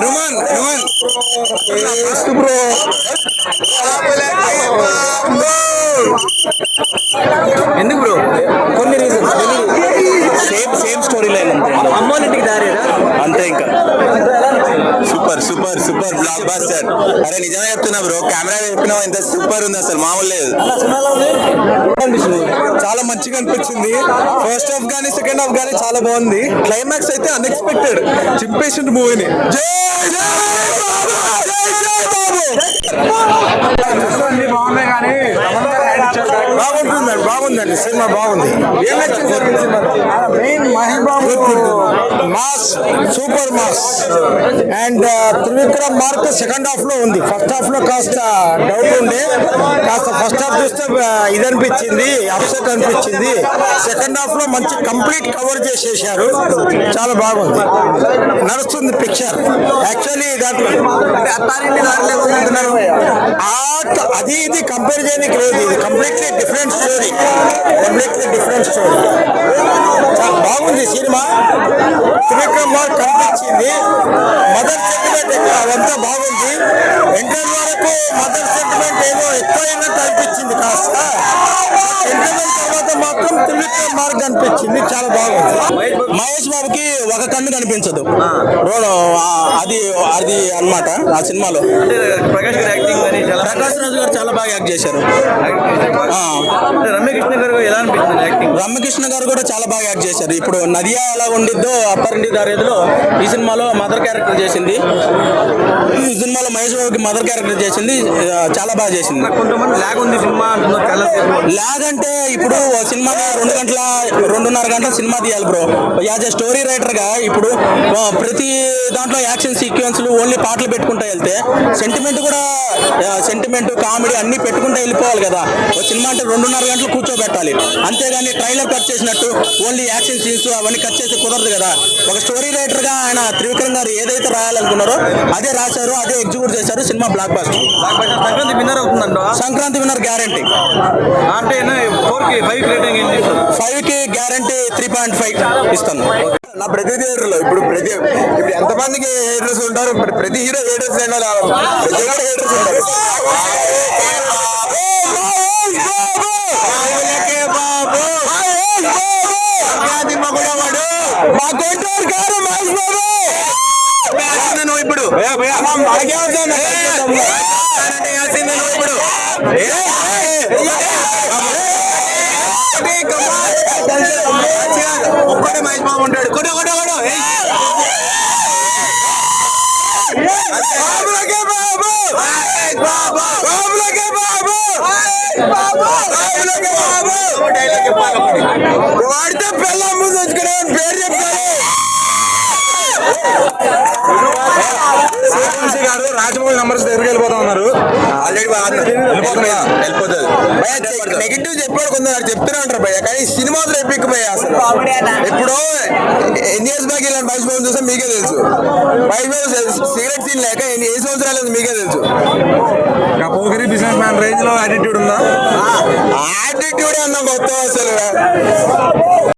Hanuman Hanuman. Bro ఎందుకు bro? కొన్ని reasons same same story line అంతే అమ్మోళ్ళింటికి దారేనా అంతే ఇంకా. Super super super blockbuster అరే నిజమే చెప్తున్నా బ్రో కెమెరా చెప్పినావు ఎంత సూపర్ ఉంది అసలు మామూలు లేదు. చాలా మంచిగా అనిపించింది. ఫస్ట్ హాఫ్ గానీ సెకండ్ హాఫ్ గానీ చాలా బాగుంది. క్లైమాక్స్ అయితే అన్ఎక్స్పెక్టెడ్ చింపేసింది మూవీని. జై జై బాబు! జై జై బాబు! బాగుంటుందండి బాగుందండి సినిమా బాగుంది. ఏం నచ్చింది sir main Mahesh Babu mass super mass. And Trivikram mark second హాఫ్లో ఉంది. ఫస్ట్ హాఫ్లో కాస్త డౌట్ ఉండే. కాస్త ఫస్ట్ హాఫ్ చూస్తే ఇది అనిపించింది అప్సెట్ అనిపించింది. సెకండ్ హాఫ్లో మంచి కంప్లీట్ కవర్ చేసేసారు. చాలా బాగుంది. నడుస్తుంది పిక్చర్ యాక్చువల్లీ దాంట్లో ఆ అది ఇది కంపేర్ చేయడానికి లేదు ఇది completely different story completely different story చాలా బాగుంది సినిమా. త్రివిక్రమ్ కనిపించింది మదర్ సెంటిమెంట్ ఎక్కువ అదంతా బాగుంది. ఇంటర్ వరకు మదర్ సెంటిమెంట్ ఏదో ఎక్కువైనట్టు అనిపించింది కాస్త. ఇంటర్వెల్ తర్వాత మాత్రం మార్క్ అనిపించింది చాలా బాగుంది. మహేష్ బాబుకి ఒక కన్ను కనిపించదు. రోడ్ అది అది అన్నమాట ఆ సినిమాలో. ప్రకాష్ రాజు గారు చాలా బాగా యాక్ట్ చేశారు. రమ్యకృష్ణ గారు ఎలా అనిపిస్తుంది యాక్టింగ్? రామకృష్ణ గారు కూడా చాలా బాగా యాక్ట్ చేశారు. ఇప్పుడు నదియా ఎలా ఉండిద్దో అప్పరింటి దారేదిలో ఈ సినిమాలో మదర్ క్యారెక్టర్ చేసింది. ఈ సినిమాలో మహేష్ బాబుకి మదర్ క్యారెక్టర్ చేసింది చాలా బాగా చేసింది. కొంతమంది లాగ్ ఉంది సినిమా లాగ్ అంటే ఇప్పుడు ఓ సినిమాని రెండు గంటల రెండున్నర గంటల సినిమా తీయాలి బ్రో. యాజ్ ఎ స్టోరీ రైటర్గా ఇప్పుడు ప్రతి దాంట్లో యాక్షన్ సీక్వెన్స్లు ఓన్లీ పాటలు పెట్టుకుంటూ వెళ్తే సెంటిమెంట్ కూడా సెంటిమెంట్ కామెడీ అన్నీ పెట్టుకుంటూ వెళ్ళిపోవాలి కదా. ఒక సినిమా అంటే రెండున్నర గంటలు కూర్చోబెట్టాలి. అంతేగాని ట్రైలర్ కట్ చేసినట్టు ఓన్లీ యాక్షన్ సీన్స్ అవన్నీ కట్ చేసి కుదరదు కదా. ఒక స్టోరీ రైటర్గా ఆయన త్రివిక్రమ్ గారు ఏదైతే రాయాలనుకున్నారో అదే రాశారు అదే ఎగ్జిక్యూట్ చేశారు cinema blockbuster blockbuster Sankranti winner అవుతుందంట సంక్రాంతి విన్నర్ గ్యారంటీ అంటే ఫోర్కి ఫైవ్ రేటింగ్ ఏం చేస్తారు ఫైవ్కి గ్యారంటీ త్రీ పాయింట్ ఫైవ్ ఇస్తాను నా ప్రతి థియేటర్లో ఇప్పుడు ప్రతి ఇప్పుడు ఎంత మందికి హేటర్స్ ఉంటారు ప్ర- ప్రతి హీరో హేటర్స్ ప్రతి ఒక్కరు హేటర్స్ ఉంటారు మా గుంటూరు గారు మహేష్ బాబు నువ్వు ఇప్పుడు మనకే అవుతాను ఇప్పుడు ఒక్కడే మహేష్ బాబు ఉంటాడు కొడు కొడు కొడు బాబులకే బాబు బాబు బాబులకే బాబు బాబులకే బాబు వాడితే పిల్ల ముందు వచ్చుకునే పేరు చెప్తారు సూర్యవంశీ గారు రాజమౌళి నంబర్స్ దగ్గరికి వెళ్ళిపోతా ఉన్నారు. నెగిటివ్ చెప్పాడు కొందరు చెప్తూనే ఉంటారు భయ్య. కానీ సినిమా ఎపిక్ భయ్య అసలు. ఇప్పుడు ఎన్ని ఇయర్స్ బ్యాక్ ఇలాంటి మహేష్ బాబు చూస్తే మీకే తెలుసు. బాబు సిగరెట్ సీన్ లేక ఎన్ని ఏ సంవత్సరాలు మీకే తెలుసు. పోగిరి బిజినెస్ మ్యాన్ రేంజ్లో యాటిట్యూడ్ ఉందా? యాటిట్యూడ్ అన్న కొత్త అసలు.